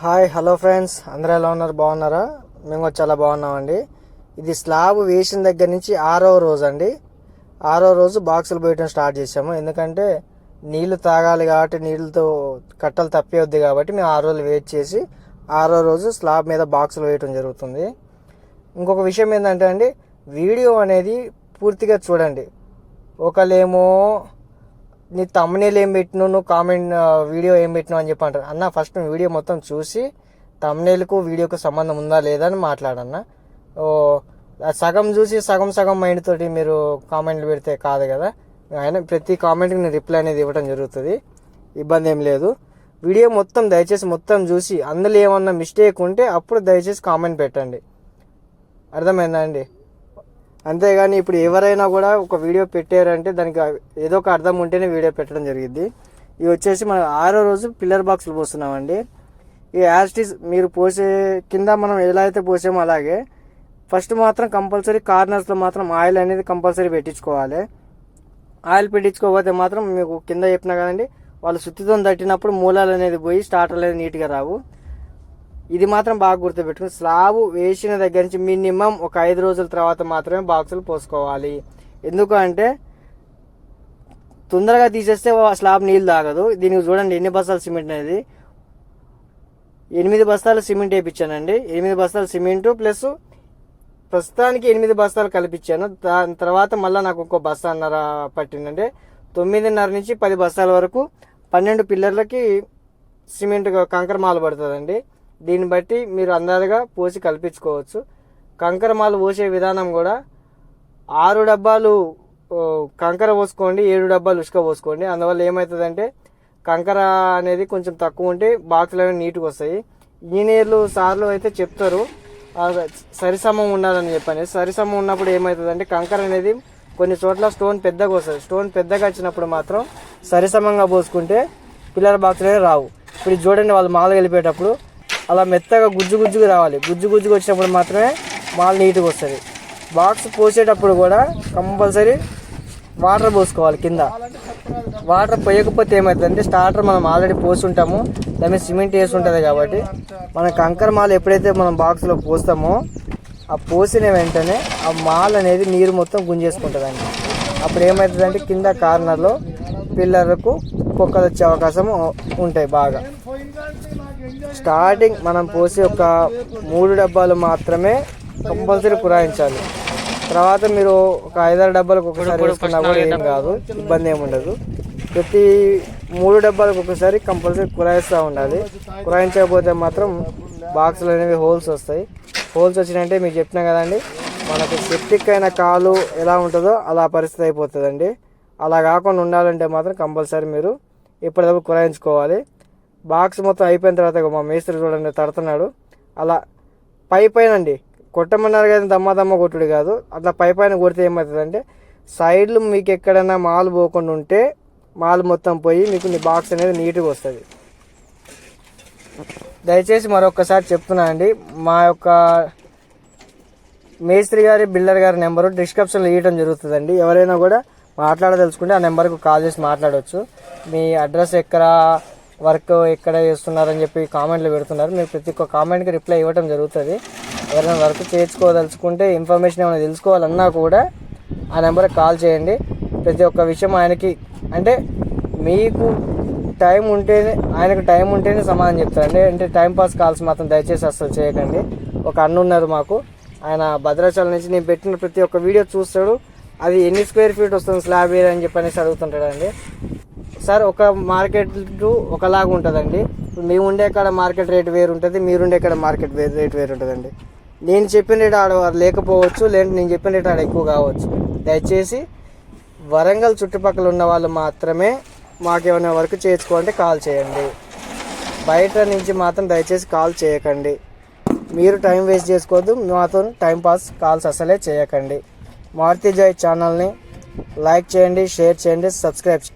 Hi hello friends. అందరూ ఎలా ఉన్నారు? బాగున్నారా? మేము చాలా బాగున్నామండి. ఇది స్లాబ్ వేసిన దగ్గర నుంచి ఆరో రోజు అండి. ఆరో రోజు బాక్సులు పోయటం స్టార్ట్ చేసాము ఎందుకంటే నీళ్ళు తాగాలి కాబట్టి నీళ్ళతో కట్టలు తప్పేవద్ది కాబట్టి మేము ఆరు రోజులు వెయిట్ చేసి ఆరో రోజు స్లాబ్ మీద బాక్సులు వేయటం జరుగుతుంది. ఇంకొక విషయం ఏంటంటే అండి వీడియో అనేది పూర్తిగా చూడండి. ఒకళ్ళేమో నీ తమ్నేలు ఏం పెట్టినావు నువ్వు కామెంట్ వీడియో ఏం పెట్టినావు అని చెప్పి అంటారు అన్న ఫస్ట్ నువ్వు వీడియో మొత్తం చూసి తమ్నేలకు వీడియోకు సంబంధం ఉందా లేదా అని మాట్లాడన్న. ఓ సగం చూసి సగం సగం మైండ్ తోటి మీరు కామెంట్లు పెడితే కాదు కదా. ఆయన ప్రతి కామెంట్కి నేను రిప్లై అనేది ఇవ్వడం జరుగుతుంది. ఇబ్బంది ఏం లేదు. వీడియో మొత్తం దయచేసి మొత్తం చూసి అందులో ఏమన్నా మిస్టేక్ ఉంటే అప్పుడు దయచేసి కామెంట్ పెట్టండి. అర్థమైందా అండి? అంతేగాని ఇప్పుడు ఎవరైనా కూడా ఒక వీడియో పెట్టారంటే దానికి ఏదో ఒక అర్థం ఉంటేనే వీడియో పెట్టడం జరిగింది ఇవి వచ్చేసి మనం ఆరో రోజు పిల్లర్ బాక్సులు పోస్తున్నామండి. ఈ యాస్టిస్ మీరు పోసే కింద మనం ఎలా అయితే పోసామో అలాగే ఫస్ట్ మాత్రం కంపల్సరీ కార్నర్స్లో మాత్రం ఆయిల్ అనేది కంపల్సరీ పెట్టించుకోవాలి. ఆయిల్ పెట్టించుకోకపోతే మాత్రం మీకు కింద చెప్పినా కదండి వాళ్ళు సుత్తితో తట్టినప్పుడు మూలాలు అనేది పోయి స్టార్టర్ అనేది నీట్గా రావు. ఇది మాత్రం బాగా గుర్తుపెట్టుకుని స్లాబ్ వేసిన దగ్గర నుంచి మినిమం ఒక ఐదు రోజుల తర్వాత మాత్రమే బాక్సులు పోసుకోవాలి. ఎందుకంటే తొందరగా తీసేస్తే స్లాబ్ నీళ్ళు తాగదు. దీనికి చూడండి ఎన్ని బస్తాల సిమెంట్ అనేది. ఎనిమిది బస్తాలు సిమెంట్ వేయించానండి ఎనిమిది బస్తాలు సిమెంట్ ప్లస్ ప్రస్తుతానికి ఎనిమిది బస్తాలు కలిపించాను దాని తర్వాత మళ్ళీ నాకు ఇంకో బస్తాన్నర పట్టిందంటే తొమ్మిదిన్నర నుంచి పది బస్తాల వరకు పన్నెండు పిల్లర్లకి సిమెంట్ కంకర మాలు పడుతుందండి. దీన్ని బట్టి మీరు అందాలుగా పోసి కల్పించుకోవచ్చు. కంకర మాలు పోసే విధానం కూడా ఆరు డబ్బాలు కంకర పోసుకోండి ఏడు డబ్బాలు ఉసుక పోసుకోండి. అందువల్ల ఏమవుతుందంటే కంకర అనేది కొంచెం తక్కువ ఉంటే బాక్సులు అనేవి నీట్గా వస్తాయి. ఇంజనీర్లు సార్లు అయితే చెప్తారు. సరిసమం ఉండాలని చెప్పని సరిసమం ఉన్నప్పుడు ఏమవుతుందంటే కంకర అనేది కొన్ని చోట్ల స్టోన్ పెద్దగా వస్తుంది. స్టోన్ పెద్దగా వచ్చినప్పుడు మాత్రం సరిసమంగా పోసుకుంటే పిల్లల బాక్సులే రావు. ఇప్పుడు చూడండి వాళ్ళు మాలు వెళ్ళిపోయేటప్పుడు అలా మెత్తగా గుజ్జు గుజ్జుగా రావాలి. గుజ్జు గుజ్జుగా వచ్చినప్పుడు మాత్రమే మాల్ నీట్గా వస్తుంది. బాక్స్ పోసేటప్పుడు కూడా కంపల్సరీ వాటర్ పోసుకోవాలి కింద. వాటర్ పోయకపోతే ఏమవుతుందంటే స్టార్టర్ మనం ఆల్రెడీ పోసి ఉంటాము దాని మీద సిమెంట్ వేసి ఉంటుంది కాబట్టి మన కంకర మాల్ ఎప్పుడైతే మనం బాక్స్లో పోస్తామో ఆ పోసిన వెంటనే ఆ మాల్ అనేది నీరు మొత్తం గుంజేసుకుంటుందండి. అప్పుడు ఏమవుతుందంటే కింద కార్నర్లో పిల్లర్లకు కుక్కలు వచ్చే అవకాశం ఉంటాయి బాగా. స్టార్టింగ్ మనం పోసి ఒక మూడు డబ్బాలు మాత్రమే కంపల్సరీ పురాయించాలి. తర్వాత మీరు ఒక ఐదారు డబ్బాలకు ఒకసారి వేసుకున్నా కూడా ఏం కాదు ఇబ్బంది ఏమి ఉండదు. ప్రతి మూడు డబ్బాలకు ఒకసారి కంపల్సరీ కురాయిస్తూ ఉండాలి. కురాయించకపోతే మాత్రం బాక్సులు అనేవి హోల్స్ వస్తాయి. హోల్స్ వచ్చినాయంటే మీకు చెప్పినా కదండి మనకు సెప్టిక్ అయిన కాలు ఎలా ఉంటుందో అలా పరిస్థితి అయిపోతుందండి. అలా కాకుండా ఉండాలంటే మాత్రం కంపల్సరీ మీరు ఎప్పటికప్పుడు కురాయించుకోవాలి బాక్స్ మొత్తం అయిపోయిన తర్వాత మా మేస్త్రి చూడండి తడుతున్నాడు. అలా పై పైన అండి కొట్టమన్నారు కానీ దమ్మ దమ్మ కొట్టుడు కాదు అట్లా పై పైన కొడితే ఏమవుతుందంటే సైడ్లు మీకు ఎక్కడైనా మాల్ పోకుండా ఉంటే మాల్ మొత్తం పోయి మీకు మీ బాక్స్ అనేది నీట్గా వస్తుంది. దయచేసి మరొకసారి చెప్తున్నా అండి మా యొక్క మేస్త్రి గారి బిల్డర్ గారి నెంబరు డిస్క్రిప్షన్లో ఇవ్వడం జరుగుతుందండి. ఎవరైనా కూడా మాట్లాడదలుచుకుంటే ఆ నెంబర్కు కాల్ చేసి మాట్లాడవచ్చు మీ అడ్రస్ ఎక్కడ వర్క్ ఎక్కడ చేస్తున్నారని చెప్పి కామెంట్లు పెడుతున్నారు. మీరు ప్రతి ఒక్క కామెంట్కి రిప్లై ఇవ్వడం జరుగుతుంది. ఎవరైనా వర్క్ చేయించుకోదలుచుకుంటే ఇన్ఫర్మేషన్ ఏమైనా తెలుసుకోవాలన్నా కూడా ఆ నెంబర్కి కాల్ చేయండి. ప్రతి ఒక్క విషయం ఆయనకి అంటే మీకు టైం ఉంటేనే ఆయనకు టైం ఉంటేనే సమాధానం చెప్తారండి అంటే టైం పాస్ కాల్స్ మాత్రం దయచేసి అసలు చేయకండి. ఒక అన్న ఉన్నారు మాకు. ఆయన భద్రాచలం నుంచి నేను పెట్టిన ప్రతి ఒక్క వీడియో చూస్తాడు. అది ఎన్ని స్క్వేర్ ఫీట్ వస్తుంది స్లాబ్ ఏరియా అని చెప్పనేసి అడుగుతుంటాడండి. సార్ ఒక మార్కెట్ ఒకలాగా ఉంటుందండి. మేము ఉండే కాడ మార్కెట్ రేట్ వేరు ఉంటుంది మీరు ఉండే కాడ మార్కెట్ వేరు రేట్ వేరు ఉంటుందండి నేను చెప్పిన రేట్ ఆడ లేకపోవచ్చు లేదంటే నేను చెప్పిన రేట్ ఆడ ఎక్కువ కావచ్చు. దయచేసి వరంగల్ చుట్టుపక్కల ఉన్న వాళ్ళు మాత్రమే మాకు ఏమైనా వర్క్ చేసుకోండి కాల్ చేయండి. బయట నుంచి మాత్రం దయచేసి కాల్ చేయకండి. మీరు టైం వేస్ట్ చేసుకోవద్దు మాతో టైం పాస్ కాల్స్ అసలే చేయకండి. మారుతి జాయ్ ఛానల్ని లైక్ చేయండి షేర్ చేయండి సబ్స్క్రైబ్ చేయండి.